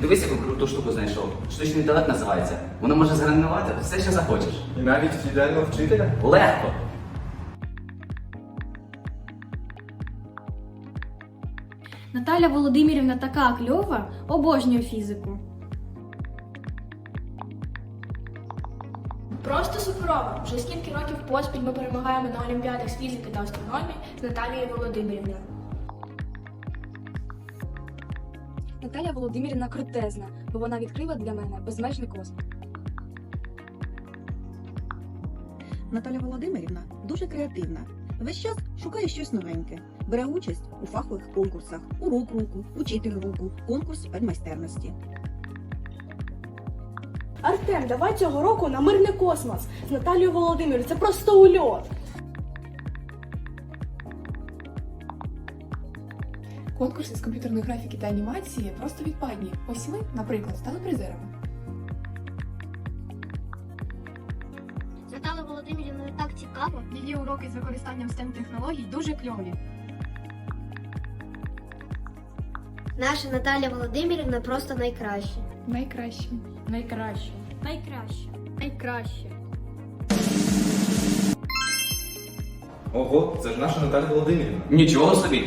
Дивись, яку круту штуку знайшов. Штучний інтелект називається. Воно може згранувати все, що захочеш. І навіть ідеального вчителя? Легко. Наталя Володимирівна така кльова, обожнює фізику. Просто суперова. Вже скільки років поспіль ми перемагаємо на олімпіадах з фізики та астрономії з Наталією Володимирівною. Наталя Володимирівна крутезна, бо вона відкрила для мене безмежний космос. Наталя Володимирівна дуже креативна. Весь час шукає щось новеньке. Бере участь у фахових конкурсах, урок руку, учитель руку, конкурс педмайстерності. Артем, давай цього року на мирний космос з Наталією Володимирівною. Це просто ульот. Конкурси з комп'ютерної графіки та анімації просто відпадні. Ось ми, наприклад, стали призерами. З Наталою Володимирівною так цікаво. Її уроки з використанням STEM технологій дуже кльові. Наша Наталя Володимирівна просто найкраща. Найкраще. Найкраще. Найкраще. Найкраще. Ого, це ж наша Наталя Володимирівна. Нічого собі.